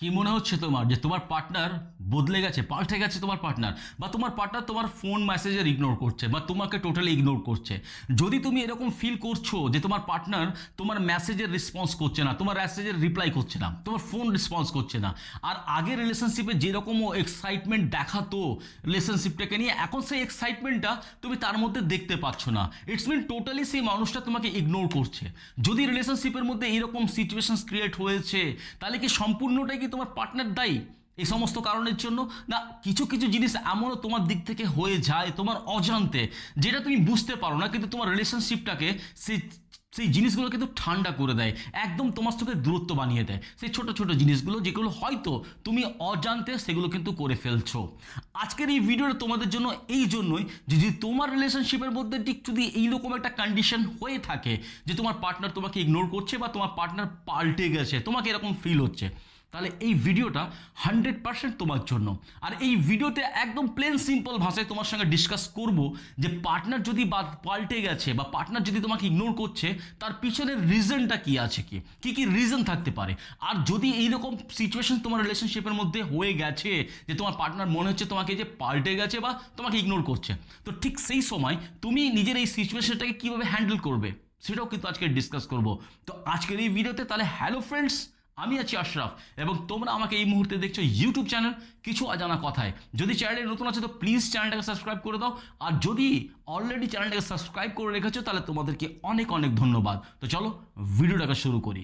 কি মনে হচ্ছে তোমার? যে তোমার পার্টনার বদলে গেছে, পাল্টে গেছে তোমার পার্টনার বা তোমার পার্টনার তোমার ফোন মেসেজের ইগনোর করছে, বা তোমাকে টোটালি ইগনোর করছে। যদি তুমি এরকম ফিল করছ যে তোমার পার্টনার তোমার মেসেজের রেসপন্স করছে না, তোমার মেসেজের রিপ্লাই করছে না, তোমার ফোন রেসপন্স করছে না, আর আগে রিলেশনশিপে যেরকম ও এক্সাইটমেন্ট দেখাতো রিলেশনশিপটাকে নিয়ে, এখন সেই এক্সাইটমেন্টটা তুমি তার মধ্যে দেখতে পাচ্ছ না। ইটস মিন টোটালি সেই মানুষটা তোমাকে ইগনোর করছে। যদি রিলেশনশিপের মধ্যে এইরকম সিচুয়েশন ক্রিয়েট হয়েছে, তাহলে কি সম্পূর্ণটাই কি তোমার পার্টনার দায়ী? এই সমস্ত কারণের জন্য না, কিছু কিছু জিনিস এমনও তোমার দিক থেকে হয়ে যায়, তোমার অজান্তে, যেটা তুমি বুঝতে পারো না, কিন্তু তোমার রিলেশনশিপটাকে সেই সেই জিনিসগুলো কিন্তু ঠান্ডা করে দেয়, একদম তোমার সাথে দূরত্ব বানিয়ে দেয়। সেই ছোট ছোট জিনিসগুলো, যেগুলো হয়তো তুমি অজান্তে সেগুলো কিন্তু করে ফেলছো। আজকের এই ভিডিওটা তোমাদের জন্য এই জন্যই যে যদি তোমার রিলেশনশিপের মধ্যে ঠিক যদি এইরকম একটা কন্ডিশন হয়ে থাকে, যে তোমার পার্টনার তোমাকে ইগনোর করছে বা তোমার পার্টনার পাল্টে গেছে, তোমাকে এরকম ফিল হচ্ছে তাহলে এই ভিডিওটা হান্ড্রেড পার্সেন্ট তোমার জন্য। আর এই ভিডিওতে একদম প্লেন সিম্পল ভাষায় তোমার সঙ্গে ডিসকাস করব যে পার্টনার যদি পাল্টে গেছে বা পার্টনার যদি তোমাকে ইগনোর করছে, তার পিছনের রিজনটা কি আছে কি? কি কি রিজন থাকতে পারে? আর যদি এইরকম সিচুয়েশন তোমার রিলেশনশিপের মধ্যে হয়ে গেছে, যে তোমার পার্টনার মনে হচ্ছে তোমাকে যে পাল্টে গেছে বা তোমাকে ইগনোর করছে, তো ঠিক সেই সময় তুমি নিজের এই সিচুয়েশনটাকে কীভাবে হ্যান্ডেল করবে, সেটাও কিন্তু আজকে ডিসকাস করব। তো আজকের এই ভিডিওতে তাহলে হ্যালো ফ্রেন্ডস আমি আছি আশরাফ এবং তোমরা আমাকে এই মুহূর্তে দেখছ ইউটিউব চ্যানেল কিছু অজানা কথায়। যদি চ্যানেলে নতুন আছে তো প্লিজ চ্যানেলটাকে সাবস্ক্রাইব করে দাও। আর যদি অলরেডি চ্যানেলটাকে সাবস্ক্রাইব করে রেখেছো তাহলে তোমাদেরকে অনেক অনেক ধন্যবাদ। তো চলো ভিডিওটাকে শুরু করি।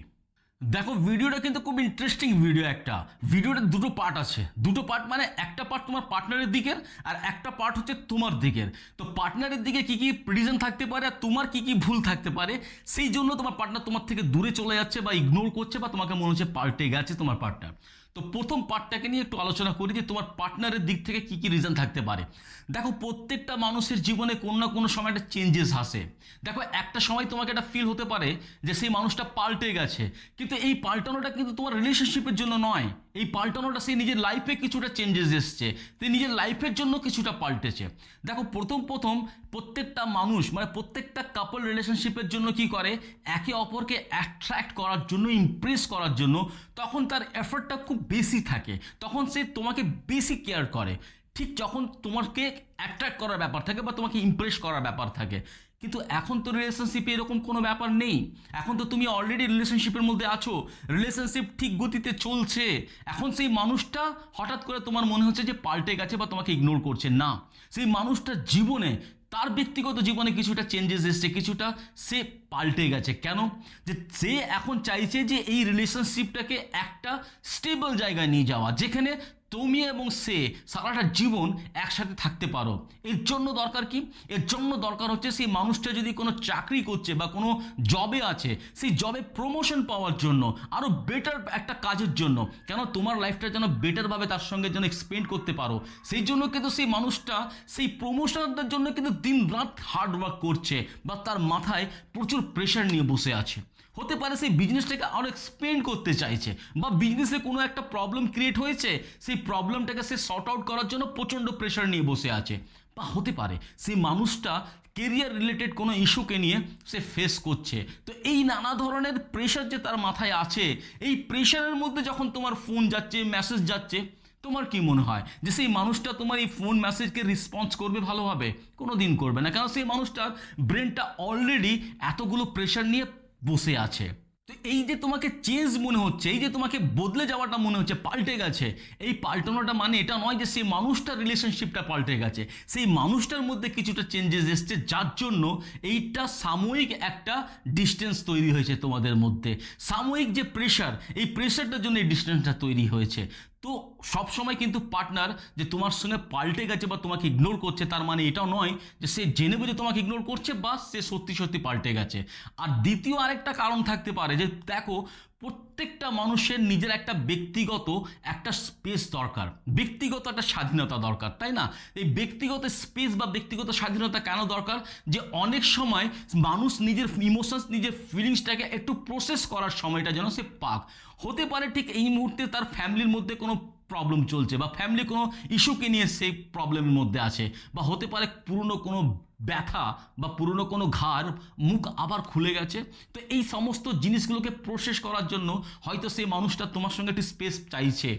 দেখো ভিডিওটা কিন্তু খুব ইন্টারেস্টিং ভিডিও একটা। ভিডিওটা দুটো পার্ট আছে। দুটো পার্ট মানে একটা পার্ট তোমার পার্টনারের দিকের আর একটা পার্ট হচ্ছে তোমার দিকের। তো পার্টনারের দিকে কি কি রিজন থাকতে পারে আর তোমার কি কি ভুল থাকতে পারে, সেই জন্য তোমার পার্টনার তোমার থেকে দূরে চলে যাচ্ছে বা ইগনোর করছে বা তোমাকে মনে হচ্ছে পাল্টে গেছে তোমার পার্টনার তো প্রথম পার্টটাকে নিয়ে একটু আলোচনা করি যে তোমার পার্টনারের দিক থেকে কি কি রিজন থাকতে পারে। দেখো, প্রত্যেকটা মানুষের জীবনে কোনো না কোনো সময় একটা চেঞ্জেস আসে। দেখো, একটা সময় তোমাকে একটা ফিল হতে পারে যে সেই মানুষটা পাল্টে গেছে। কিন্তু এই পাল্টানোটা কিন্তু তোমার রিলেশনশিপের জন্য নয়। এই পাল্টানোটা সেই নিজের লাইফে কিছুটা চেঞ্জেস এসছে। সে নিজের লাইফের জন্য কিছুটা পাল্টেছে। দেখো, প্রথম প্রথম প্রত্যেকটা মানুষ মানে প্রত্যেকটা কাপল রিলেশনশিপের জন্য কি করে? একে অপরকে অ্যাট্রাক্ট করার জন্য ইমপ্রেস করার জন্য তখন তার এফর্টটা খুব বেশি থাকে। তখন সে তোমাকে বেশি কেয়ার করে। ঠিক যখন তোমাকে অ্যাট্রাক্ট করার ব্যাপার থাকে বা তোমাকে ইমপ্রেস করার ব্যাপার থাকে। কিন্তু এখন তো রিলেশনশিপে এরকম কোনো ব্যাপার নেই। এখন তো তুমি অলরেডি রিলেশনশিপের মধ্যে আছো। রিলেশনশিপ ঠিক গতিতে চলছে। এখন সেই মানুষটা হঠাৎ করে তোমার মনে হচ্ছে যে পাল্টে গেছে বা তোমাকে ইগনোর করছে। না। সেই মানুষটার জীবনে তার ব্যক্তিগত জীবনে কিছুটা চেঞ্জেস এসছে কিছুটা সে পাল্টে গেছে। কেন? যে সে এখন চাইছে যে এই রিলেশনশিপটাকে একটা স্টেবল জায়গায় নিয়ে যাওয়া, যেখানে তুমি এবং সে সারাটা জীবন একসাথে থাকতে পারো। এর জন্য দরকার কি? এর জন্য দরকার হচ্ছে সেই মানুষটা যদি কোনো চাকরি করছে বা কোনো জবে আছে, সেই জবে প্রমোশন পাওয়ার জন্য আরও বেটার একটা কাজের জন্য। কেন? তোমার লাইফটা যেন বেটারভাবে তার সঙ্গে যেন এক্সপেন্ড করতে পারো। সেই জন্য কিন্তু সেই মানুষটা, সেই প্রমোশনটার জন্য কিন্তু দিন রাত হার্ড ওয়ার্ক করছে বা তার মাথায় প্রচুর প্রেশার নিয়ে বসে আছে। হতে পারে সেই বিজনেসটাকে আরও এক্সপেন্ড করতে চাইছে বা বিজনেসে কোনো একটা প্রবলেম ক্রিয়েট হয়েছে, সেই প্রবলেমটাকে সে সর্ট আউট করার জন্য প্রচণ্ড প্রেশার নিয়ে বসে আছে। বা হতে পারে সেই মানুষটা কেরিয়ার রিলেটেড কোনো ইস্যুকে নিয়ে সে ফেস করছে। তো এই নানা ধরনের প্রেশার যে তার মাথায় আছে, এই প্রেশারের মধ্যে যখন তোমার ফোন যাচ্ছে মেসেজ যাচ্ছে তোমার কি মনে হয় যে সেই মানুষটা তোমার এই ফোন মেসেজকে রেসপন্স করবে ভালোভাবে? কোনো দিন করবে না। কারণ সেই মানুষটার ব্রেনটা অলরেডি এতগুলো প্রেশার নিয়ে বসে আছে। তো এই যে তোমাকে চেঞ্জ মনে হচ্ছে, এই যে তোমাকে বদলে যাওয়াটা মনে হচ্ছে, পাল্টে গেছে, এই পাল্টানোটা মানে এটা নয় যে সেই মানুষটার রিলেশনশিপটা পাল্টে গেছে। সেই মানুষটার মধ্যে কিছুটা চেঞ্জেস এসছে, যার জন্য এইটা সাময়িক একটা ডিস্টেন্স তৈরি হয়েছে তোমাদের মধ্যে। সাময়িক যে প্রেশার এই প্রেশারটার জন্য এই ডিস্টেন্সটা তৈরি হয়েছে। তো সব সময় কিন্তু পার্টনার যে তোমার সঙ্গে পাল্টে গেছে বা তোমাকে ইগনোর করছে, তার মানে এটাও নয় যে সে জেনে বুঝে তোমাকে ইগনোর করছে বা সে সত্যি সত্যি পাল্টে গেছে। আর দ্বিতীয় আরেকটা কারণ থাকতে পারে যে, দেখো প্রত্যেকটা মানুষের নিজের একটা ব্যক্তিগত একটা স্পেস দরকার। ব্যক্তিগত একটা স্বাধীনতা দরকার, তাই না? এই ব্যক্তিগত স্পেস বা ব্যক্তিগত স্বাধীনতা কেন দরকার? যে অনেক সময় মানুষ নিজের ইমোশনস নিজের ফিলিংসটাকে একটু প্রসেস করার সময়টা যেন সে পাক। হতে পারে ঠিক এই মুহূর্তে তার ফ্যামিলির মধ্যে কোনো প্রবলেম চলছে বা ফ্যামিলি কোনো ইস্যুকে নিয়ে সেই প্রবলেমের মধ্যে আছে বা হতে পারে পুরনো কোনো ব্যথা বা পুরনো কোনো ঘাড়, মুখ আবার খুলে গেছে। তো এই সমস্ত জিনিসগুলোকে প্রসেস করার জন্য হয়তো সেই মানুষটা তোমার সঙ্গে একটি স্পেস চাইছে।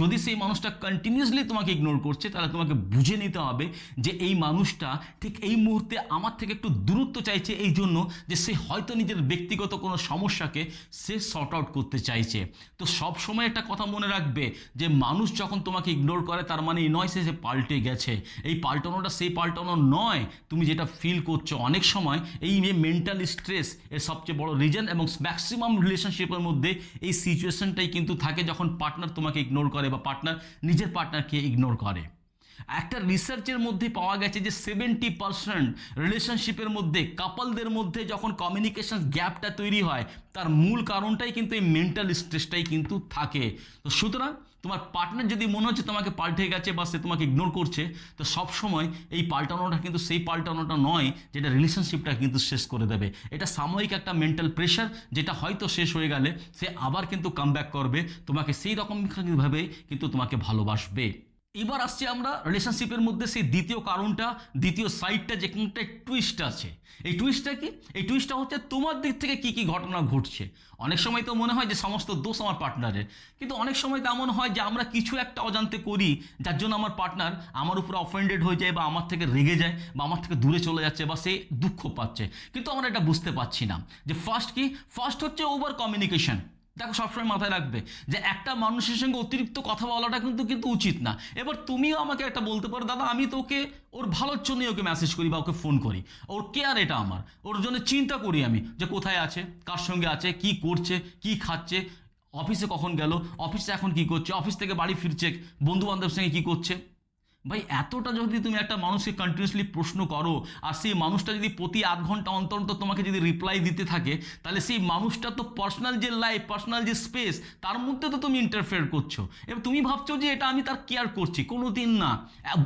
যদি সেই মানুষটা কন্টিনিউসলি তোমাকে ইগনোর করছে, তাহলে তোমাকে বুঝে নিতে হবে যে এই মানুষটা ঠিক এই মুহূর্তে আমার থেকে একটু দূরত্ব চাইছে এই জন্য যে সে হয়তো নিজের ব্যক্তিগত কোনো সমস্যাকে সে শর্ট আউট করতে চাইছে। তো সব সময় একটা কথা মনে রাখবে যে মানুষ যখন তোমাকে ইগনোর করে, তার মানে এই নয় সে যে পাল্টে গেছে। এই পাল্টানোটা সেই পাল্টানো নয়। তুমি যেটা ফিল করছ অনেক সময়, এই যে মেন্টাল স্ট্রেস এর সবচেয়ে বড় রিজন এবং ম্যাক্সিমাম রিলেশনশিপের মধ্যে এই সিচুয়েশনটাই কিন্তু থাকে যখন পার্টনার তোমাকে ইগনোর করে বা পার্টনার নিজের পার্টনারকে ইগনোর করে। একটা রিসার্চের মধ্যে পাওয়া গেছে যে সেভেন্টি পার্সেন্ট রিলেশনশিপের মধ্যে কাপলদের মধ্যে যখন কমিউনিকেশন গ্যাপটা তৈরি হয়, তার মূল কারণটাই কিন্তু এই মেন্টাল স্ট্রেসটাই কিন্তু থাকে। তো সুতরাং তোমার পার্টনার যদি মনে হচ্ছে তোমাকে পাল্টে গেছে বা সে তোমাকে ইগনোর করছে, তো সব সময় এই পাল্টানোটা কিন্তু সেই পাল্টানোটা নয়, যেটা রিলেশনশিপটা কিন্তু শেষ করে দেবে। এটা সাময়িক একটা মেন্টাল প্রেশার যেটা হয়তো শেষ হয়ে গেলে সে আবার কিন্তু কাম করবে। তোমাকে সেই রকমভাবে কিন্তু তোমাকে ভালোবাসবে। এবার আসছি আমরা রিলেশনশিপের মধ্যে সেই দ্বিতীয় কারণটা, দ্বিতীয় সাইডটা যেখানটা টুইস্ট আছে। এই টুইস্টটা কি? এই টুইস্টটা হচ্ছে তোমার দিক থেকে কি কি ঘটনা ঘটছে। অনেক সময় তো মনে হয় যে সমস্ত দোষ আমার পার্টনারের কিন্তু অনেক সময় তেমন হয় যে আমরা কিছু একটা অজান্তে করি, যার জন্য আমার পার্টনার আমার উপরে অফেন্ডেড হয়ে যায় বা আমার থেকে রেগে যায় বা আমার থেকে দূরে চলে যাচ্ছে বা সে দুঃখ পাচ্ছে। কিন্তু আমরা এটা বুঝতে পারছি না। যে ফার্স্ট কি? ফার্স্ট হচ্ছে ওভার কমিউনিকেশন দেখো সবসময় মাথায় রাখবে যে একটা মানুষের সঙ্গে অতিরিক্ত কথা বলাটা কিন্তু কিন্তু উচিত না। এবার তুমিও আমাকে একটা বলতে পারো, দাদা, আমি তো ওকে ওর ভালোর জন্যই ওকে মেসেজ করি বা ওকে ফোন করি। ওর কেয়ার এটা আমার। ওর জন্য চিন্তা করি আমি যে কোথায় আছে, কার সঙ্গে আছে, কি করছে, কি খাচ্ছে অফিসে কখন গেল অফিসে এখন কি করছে অফিস থেকে বাড়ি ফিরছে বন্ধু বান্ধবের সঙ্গে কি করছে। ভাই, এতটা যদি তুমি একটা মানুষকে কন্টিনিউসলি প্রশ্ন করো, আর সেই মানুষটা যদি প্রতি আধ ঘণ্টা অন্তর অন্তর তোমাকে যদি রিপ্লাই দিতে থাকে, তাহলে সেই মানুষটা তো পার্সোনাল যে লাইফ পার্সোনাল যে স্পেস তার মধ্যে তো তুমি ইন্টারফেয়ার করছ। এবার তুমি ভাবছ যে এটা আমি তার কেয়ার করছি কোনো দিন না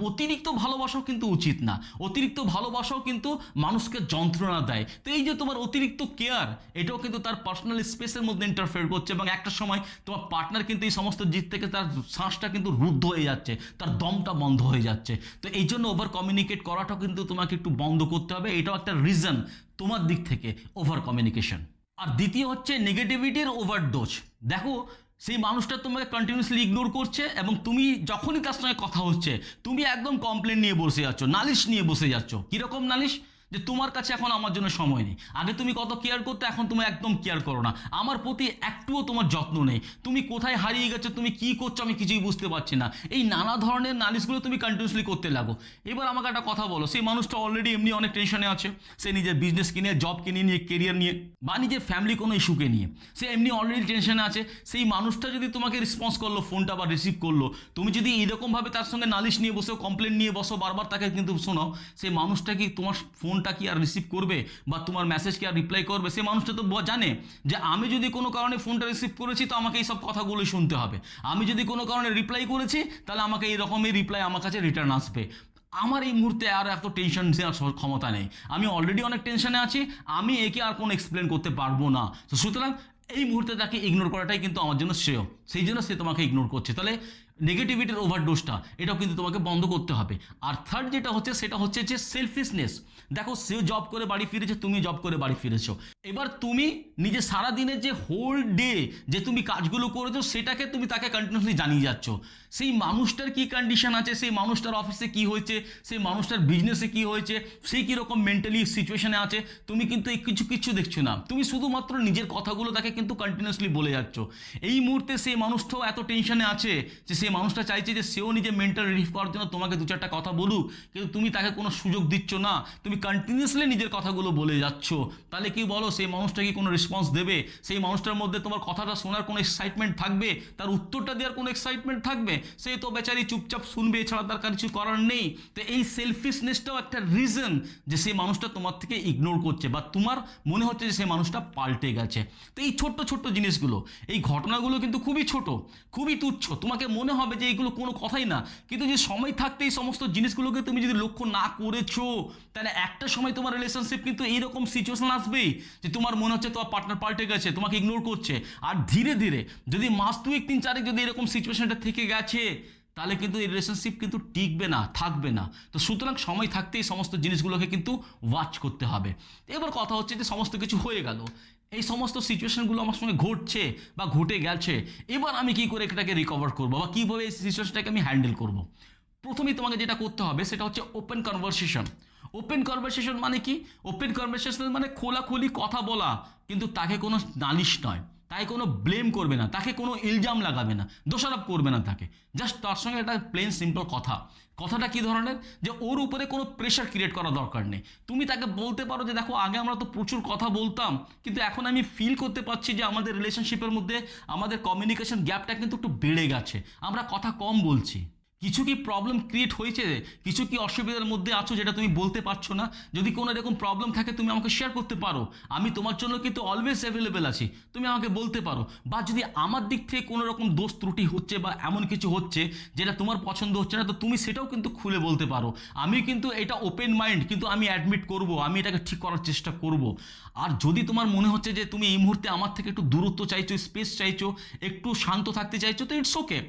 অতিরিক্ত ভালোবাসাও কিন্তু উচিত না। অতিরিক্ত ভালোবাসাও কিন্তু মানুষকে যন্ত্রণা দেয়। তো এই যে তোমার অতিরিক্ত কেয়ার এটাও কিন্তু তার পার্সোনাল স্পেসের মধ্যে ইন্টারফেয়ার করছে এবং একটা সময় তোমার পার্টনার কিন্তু এই সমস্ত জিত থেকে তার শ্বাসটা কিন্তু রুদ্ধ হয়ে যাচ্ছে, তার দমটা বন্ধ হয়ে যাচ্ছে। তো এই জন্য ওভার কমিউনিকেট করাটাও কিন্তু তোমাকে একটু বন্ধ করতে হবে। এটাও একটা রিজন তোমার দিক থেকে ওভার কমিউনিকেশন আর দ্বিতীয় হচ্ছে নেগেটিভিটির ওভার ডোজ দেখো, সেই মানুষটা তোমাকে কন্টিনিউসলি ইগনোর করছে এবং তুমি যখনই তার সঙ্গে কথা হচ্ছে, তুমি একদম কমপ্লেন নিয়ে বসে যাচ্ছ, নালিশ নিয়ে বসে যাচ্ছ। কীরকম নালিশ? যে তোমার কাছে এখন আমার জন্য সময় নেই। আগে তুমি কত কেয়ার করতে, এখন তুমি একদম কেয়ার করো না। আমার প্রতি একটুও তোমার যত্ন নেই। তুমি কোথায় হারিয়ে গেছো, তুমি কি করছ, আমি কিছুই বুঝতে পারছি না। এই নানা ধরনের নালিশগুলো তুমি কন্টিনিউসলি করতে লাগো। এবার আমাকে একটা কথা বলো, সেই মানুষটা অলরেডি এমনি অনেক টেনশনে আছে। সে নিজের বিজনেস কিনে জব কিনে নিয়ে কেরিয়ার নিয়ে, বা নিজের ফ্যামিলি কোনো ইস্যুকে নিয়ে। সে এমনি অলরেডি টেনশনে আছে। সেই মানুষটা যদি তোমাকে রেসপন্স করল ফোনটা বা রিসিভ করল, তুমি যদি এরকমভাবে তার সঙ্গে নালিশ নিয়ে বসো কমপ্লেন নিয়ে বসো, বারবার তাকে কিন্তু শোনাও, সেই মানুষটা কি তোমার ফোনটা কি আর রিসিভ করবে বা তোমার মেসেজ কি আর রিপ্লাই করবে? সে মানুষটা তো জানে যে আমি যদি কোনো কারণে ফোনটা রিসিভ করেছি, তো আমাকে এই সব কথাগুলো শুনতে হবে। আমি যদি কোনো কারণে রিপ্লাই করেছি, তাহলে আমাকে এই রকমই রিপ্লাই আমার কাছে রিটার্ন আসবে। আমার এই মুহূর্তে আর এত টেনশন ক্ষমতা নেই। আমি অলরেডি অনেক টেনশনে আছি, আমি একে আর কোনো এক্সপ্লেন করতে পারব না। তো সুতরাং এই মুহূর্তে তাকে ইগনোর করাটাই কিন্তু আমার জন্য শ্রেয়। সেই জন্য সে তোমাকে ইগনোর করছে। তাহলে নেগেটিভিটির ওভারডোজটা এটাও কিন্তু তোমাকে বন্ধ করতে হবে। আর থার্ড যেটা হচ্ছে, সেটা হচ্ছে যে সেলফিশনেস দেখো, সে জব করে বাড়ি ফিরেছে, তুমি জব করে বাড়ি ফিরেছো। এবার তুমি নিজে সারা দিনের যে হোল ডে যে তুমি কাজগুলো করেছ, সেটাকে তুমি তাকে কন্টিনিউসলি জানিয়ে যাচ্ছ। সেই মানুষটার কি কন্ডিশন আছে? সেই মানুষটার অফিসে কি হয়েছে? সেই মানুষটার বিজনেসে কি হয়েছে? সে কীরকম মেন্টালি সিচুয়েশনে আছে? তুমি কিন্তু এই কিছু কিছু দেখছ না। তুমি শুধুমাত্র নিজের কথাগুলো তাকে কিন্তু কন্টিনিউসলি বলে যাচ্ছ। এই মুহূর্তে সেই মানুষটাও এত টেনশনে আছে যে সেই মানুষটা চাইছে যে সেও নিজে মেন্টাল রিলিফ করার জন্য তোমাকে দু চারটা কথা বলুক, কিন্তু তুমি তাকে কোনো সুযোগ দিচ্ছ না। তুমি কন্টিনিউসলি নিজের কথাগুলো বলে যাচ্ছ, তাহলে কি বলো সেই মানুষটা কি কোনো রেসপন্স দেবে? সেই মানুষটার মধ্যে তোমার কথাটা শোনার কোনো এক্সাইটমেন্ট থাকবে? তার উত্তরটা দেওয়ার কোনো এক্সাইটমেন্ট থাকবে? সে তো বেচারি চুপচাপ শুনবে, এছাড়া তার কিছু করার নেই। তো এই সেলফিশনেসটাও একটা রিজন যে সেই মানুষটা তোমার থেকে ইগনোর করছে বা তোমার মনে হচ্ছে যে সেই মানুষটা পাল্টে গেছে। তো এই ছোট্ট ছোট্ট জিনিসগুলো, এই ঘটনাগুলো কিন্তু খুবই ছোট, খুবই তুচ্ছ। তোমাকে মনে হবে যে এইগুলো কোনো কথাই না। কিন্তু যে সময় থাকতে এই সমস্ত জিনিসগুলোকে তুমি যদি লক্ষ্য না করেছ, তাহলে একটা সময় তোমার রিলেশনশিপ কিন্তু এইরকম সিচুয়েশন আসবেই যে তোমার মনে হচ্ছে তোমার পার্টনার পাল্টে গেছে, তোমাকে ইগনোর করছে। আর ধীরে ধীরে যদি মাস দুয়েক, তিন চারেক যদি এরকম সিচুয়েশনটা থেকে গেছে, তাহলে কিন্তু এই রিলেশনশিপ কিন্তু টিকবে না, থাকবে না। তো সুতরাং সময় থাকতে এই সমস্ত জিনিসগুলোকে কিন্তু ওয়াচ করতে হবে। এবার কথা হচ্ছে যে সমস্ত কিছু হয়ে গেল। এই সমস্ত সিচুয়েশনগুলো আমার সঙ্গে ঘটছে বা ঘটে গেছে। এবার আমি কি করে এটাকে রিকভার করব বা কীভাবে এই সিচুয়েশনটাকে আমি হ্যান্ডেল করব? প্রথমেই তোমাকে যেটা করতে হবে সেটা হচ্ছে ওপেন কনভারসেশন ওপেন কনভারসেশন মানে কি? ওপেন কনভারসেশন মানে খোলাখুলি কথা বলা, কিন্তু তাকে কোনো নালিশ নয়। তাই কোনো ব্লেম করবে না, তাকে কোনো ইলজাম লাগাবে না, দোষারোপ করবে না তাকে। জাস্ট তার সঙ্গে একটা প্লেন সিম্পল কথা। কথাটা কি ধরনের? যে ওর উপরে কোনো প্রেশার ক্রিয়েট করা দরকার নেই। তুমি তাকে বলতে পারো যে, দেখো, আগে আমরা তো প্রচুর কথা বলতাম, কিন্তু এখন আমি ফিল করতে পারছি যে আমাদের রিলেশনশিপের মধ্যে আমাদের কমিউনিকেশন গ্যাপটা কিন্তু একটু বেড়ে গেছে। আমরা কথা কম বলছি। কিছু কি প্রবলেম ক্রিয়েট হয়েছে? কিছু কি অসুবিধার মধ্যে আছো যেটা তুমি বলতে পারছ না? যদি কোনো এরকম প্রবলেম থাকে, তুমি আমাকে শেয়ার করতে পারো। আমি তোমার জন্য কিন্তু অলওয়েজ অ্যাভেলেবেল আছি। তুমি আমাকে বলতে পারো। বা যদি আমার দিক থেকে কোনো রকম দোষ ত্রুটি হচ্ছে বা এমন কিছু হচ্ছে যেটা তোমার পছন্দ হচ্ছে না, তো তুমি সেটাও কিন্তু খুলে বলতে পারো। আমি কিন্তু এটা ওপেন মাইন্ড কিন্তু আমি অ্যাডমিট করব, আমি এটাকে ঠিক করার চেষ্টা করব। আর যদি তোমার মনে হচ্ছে যে তুমি এই মুহূর্তে আমার থেকে একটু দূরত্ব চাইছো স্পেস চাইছো, একটু শান্ত থাকতে চাইছো, তো ইটস ওকে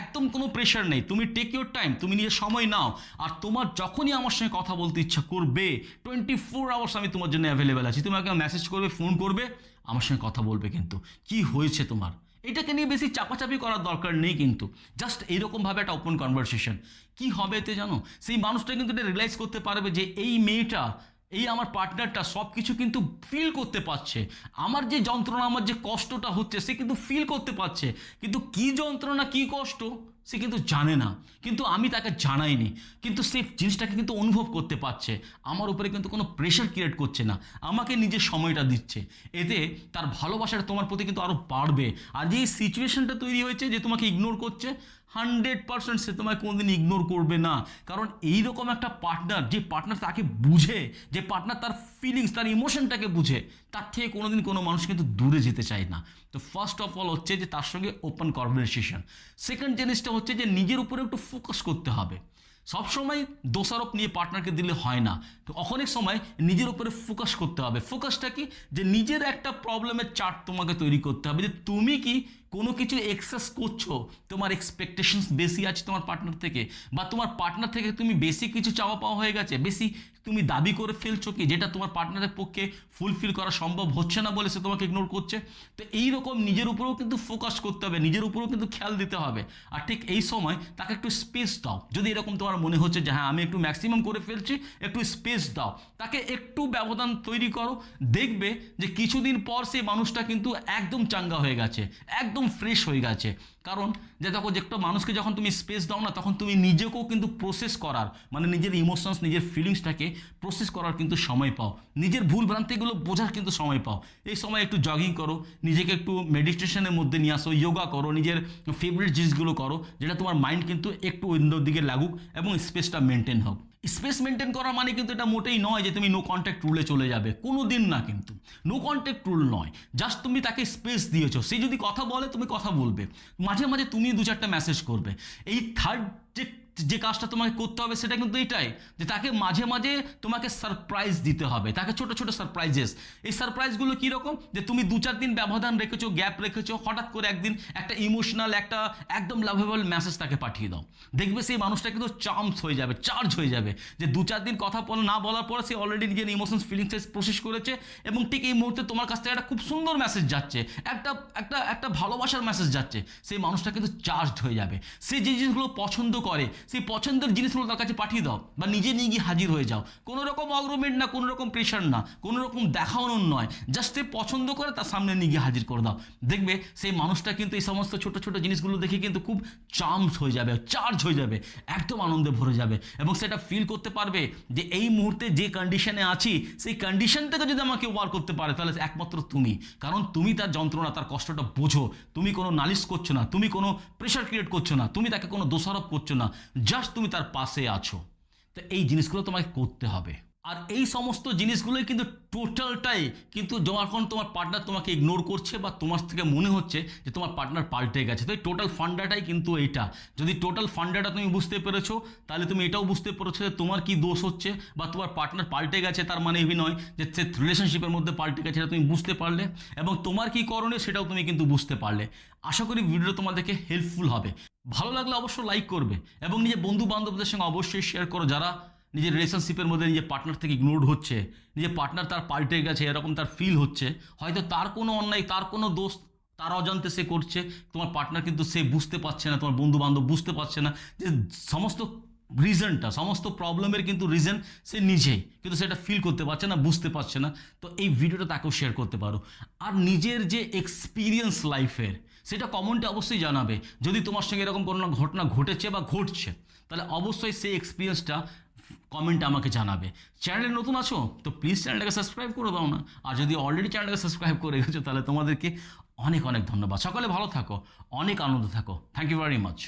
একদম কোনো প্রেশার নেই। তুমি টেক ইউর টাইম তুমি নিজের সময় নাও। আর তোমার যখনই আমার সঙ্গে কথা বলতে ইচ্ছা করবে টোয়েন্টি ফোর আওয়ার্স আমি তোমার জন্য অ্যাভেলেবেল আছি। তুমি আমাকে মেসেজ করবে ফোন করবে, আমার সঙ্গে কথা বলবে কিন্তু। কি হয়েছে তোমার? এটাকে নিয়ে বেশি চাপাচাপি করার দরকার নেই কিন্তু। জাস্ট এইরকমভাবে একটা ওপেন কনভারসেশন কি হবে এতে জানো? সেই মানুষটা কিন্তু এটা রিয়েলাইজ করতে পারবে যে এই মেয়েটা, এই আমার পার্টনারটা সব কিছু কিন্তু ফিল করতে পারছে। আমার যে যন্ত্রণা, আমার যে কষ্টটা হচ্ছে, সে কিন্তু ফিল করতে পারছে। কিন্তু কি যন্ত্রণা, কি কষ্ট? সে কিন্তু জানে না। কিন্তু আমি তাকে জানাইনি। কিন্তু সে জিনিসটাকে কিন্তু অনুভব করতে পারছে। আমার উপরে কিন্তু কোনো প্রেশার ক্রিয়েট করছে না। আমাকে নিজের সময়টা দিচ্ছে। এতে তার ভালোবাসাটা তোমার প্রতি কিন্তু আরও বাড়বে। আর যে সিচুয়েশনটা তৈরি হয়েছে যে তোমাকে ইগনোর করছে হান্ড্রেড পার্সেন্ট সে তোমায় কোনোদিন ইগনোর করবে না। কারণ এইরকম একটা পার্টনার যে পার্টনার তাকে বুঝে, যে পার্টনার তার ফিলিংস তার ইমোশনটাকে বুঝে, তার থেকে কোনোদিন কোনো মানুষ কিন্তু দূরে যেতে চায় না। তো ফার্স্ট অফ অল হচ্ছে যে তার সঙ্গে ওপেন কনভারসেশন সেকেন্ড জিনিসটা হচ্ছে যে নিজের উপরে একটু ফোকাস করতে হবে। সবসময় দোষারোপ নিয়ে পার্টনারকে দিলে হয় না। তো অনেক সময় নিজের উপরে ফোকাস করতে হবে। ফোকাসটা কি? যে নিজের একটা প্রবলেমের চার্ট তোমাকে তৈরি করতে হবে। যে তুমি কি কোনো কিছু এক্সেস করছ, তোমার এক্সপেকটেশনস বেশি আছে তোমার পার্টনার থেকে, বা তোমার পার্টনার থেকে তুমি বেশি কিছু চাওয়া পাওয়া হয়ে গেছে, বেশি তুমি দাবি করে ফেলছো কি, যেটা তোমার পার্টনারের পক্ষে ফুলফিল করা সম্ভব হচ্ছে না বলে সে তোমাকে ইগনোর করছে? তো এই রকম নিজের উপরেও কিন্তু ফোকাস করতে হবে, নিজের উপরেও কিন্তু খেয়াল দিতে হবে। আর ঠিক এই সময় তাকে একটু স্পেস দাও। যদি এরকম তোমার মনে হচ্ছে যে হ্যাঁ আমি একটু ম্যাক্সিমাম করে ফেলছি, একটু স্পেস দাও। তাকে একটু ব্যবধান তৈরি করো। দেখবে যে কিছুদিন পর সেই মানুষটা কিন্তু একদম চাঙ্গা হয়ে গেছে, একদম ফ্রেশ হয়ে গেছে। কারণ যে দেখো, যে একটা মানুষকে যখন তুমি স্পেস দাও না, তখন তুমি নিজেকেও কিন্তু প্রসেস করার মানে নিজের ইমোশনস নিজের ফিলিংসটাকে প্রসেস করার কিন্তু সময় পাও। নিজের ভুল ভ্রান্তিগুলো বোঝার কিন্তু সময় পাও। এই সময় একটু জগিং করো, নিজেকে একটু মেডিটেশনের মধ্যে নিয়ে আসো যোগা করো, নিজের ফেভারিট জিনিসগুলো করো, যেটা তোমার মাইন্ড কিন্তু একটু অন্য দিকে লাগুক এবং স্পেসটা মেনটেন হোক। স্পেস মেনটেন করা মানে কিন্তু এটা মোটেই নয় যে তুমি নো কন্ট্যাক্ট রুলে চলে যাবে। কোনো দিন না কিন্তু। নো কন্ট্যাক্ট রুল নয়। জাস্ট তুমি তাকে স্পেস দিয়েছ। সে যদি কথা বলে, তুমি কথা বলবে। মাঝে মাঝে তুমি দু চারটা মেসেজ করবে। এই থার্ড যে যে কাজটা তোমাকে করতে হবে সেটা কিন্তু এটাই, যে তাকে মাঝে মাঝে তোমাকে সারপ্রাইজ দিতে হবে। তাকে ছোট ছোট সারপ্রাইজেস এই সারপ্রাইজগুলো কীরকম যে তুমি দু চার দিন ব্যবধান রেখেছো গ্যাপ রেখেছো, হঠাৎ করে একদিন একটা ইমোশনাল একটা একদম লাভেবল মেসেজ তাকে পাঠিয়ে দাও। দেখবে সেই মানুষটা কিন্তু চার্মস হয়ে যাবে চার্জ হয়ে যাবে। যে দু চার দিন কথা না বলার পরে সে অলরেডি নিজের ইমোশনস ফিলিংস প্রসেস করেছে এবং ঠিক এই মুহূর্তে তোমার কাছ থেকে একটা খুব সুন্দর মেসেজ যাচ্ছে, একটা একটা একটা ভালোবাসার মেসেজ যাচ্ছে। সেই মানুষটা কিন্তু চার্জড হয়ে যাবে। সে যে জিনিসগুলো পছন্দ করে সেই পছন্দের জিনিসগুলো তার কাছে পাঠিয়ে দাও বা নিজে নিয়ে গিয়ে হাজির হয়ে যাও। কোনো রকম অগ্রমেন্ট না, কোনো রকম প্রেশার না, কোনো রকম দেখানোর নয়। জাস্ট সে পছন্দ করে তার সামনে নিয়ে গিয়ে হাজির করে দাও। দেখবে সেই মানুষটা কিন্তু এই সমস্ত ছোট ছোট জিনিসগুলো দেখে কিন্তু খুব চার্মস হয়ে যাবে চার্জ হয়ে যাবে, একদম আনন্দে ভরে যাবে। এবং সেটা ফিল করতে পারবে যে এই মুহূর্তে যে কন্ডিশনে আছি, সেই কন্ডিশন থেকে যদি আমাকে ওয়ার করতে পারে, তাহলে একমাত্র তুমি। কারণ তুমি তার যন্ত্রণা, তার কষ্টটা বোঝো। তুমি কোনো নালিশ করছ না, তুমি কোনো প্রেশার ক্রিয়েট করছ না, তুমি তাকে কোনো দোষারোপ করছ না। জাস্ট তুমি তার পাশে আছো। তো এই জিনিসগুলো তোমাকে করতে হবে। আর এই সমস্ত জিনিসগুলোই কিন্তু টোটালটাই কিন্তু যখন তোমার পার্টনার তোমাকে ইগনোর করছে বা তোমার থেকে মনে হচ্ছে যে তোমার পার্টনার পাল্টে গেছে। তো এই টোটাল ফান্ডাটাই কিন্তু এইটা। যদি টোটাল ফান্ডাটা তুমি বুঝতে পেরেছ, তাহলে তুমি এটাও বুঝতে পেরেছ যে তোমার কি দোষ হচ্ছে বা তোমার পার্টনার পাল্টে গেছে, তার মানে এই নয় যে সে রিলেশনশিপের মধ্যে পাল্টে গেছে সেটা তুমি বুঝতে পারলে এবং তোমার কি করণীয় সেটাও তুমি কিন্তু বুঝতে পারলে। আশা করি ভিডিওটা তোমাদেরকে হেল্পফুল হবে। ভালো লাগলে অবশ্যই লাইক করবে এবং নিজের বন্ধু বান্ধবদের সঙ্গে অবশ্যই শেয়ার করো যারা নিজের রিলেশনশিপের মধ্যে নিজের পার্টনার থেকে ইগনোরড হচ্ছে, নিজের পার্টনার তার পাল্টে গেছে, এরকম তার ফিল হচ্ছে, হয়তো তার কোনো অন্যায়, তার কোনো দোষ, তার অজান্তে সে করছে, তোমার পার্টনার কিন্তু সে বুঝতে পারছে না, তোমার বন্ধু বান্ধব বুঝতে পারছে না, যে সমস্ত রিজনটা সমস্ত প্রবলেমের কিন্তু রিজন সে নিজেই, কিন্তু সেটা ফিল করতে পারছে না, বুঝতে পারছে না, তো এই ভিডিওটা তাকেও শেয়ার করতে পারো। আর নিজের যে এক্সপিরিয়েন্স লাইফের সেটা কমেন্টে অবশ্যই জানাবে। যদি তোমার সঙ্গে এরকম কোনো ঘটনা ঘটেছে বা ঘটছে, তাহলে অবশ্যই সেই এক্সপিরিয়েন্সটা কমেন্টে আমাকে জানাবে। চ্যানেলে নতুন আছো? তো প্লিজ চ্যানেলটাকে সাবস্ক্রাইব করে দাও না। আর যদি অলরেডি চ্যানেলটাকে সাবস্ক্রাইব করে গেছো তাহলে তোমাদেরকে অনেক অনেক ধন্যবাদ। সকালে ভালো থাকো, অনেক আনন্দ থাকো। Thank you very much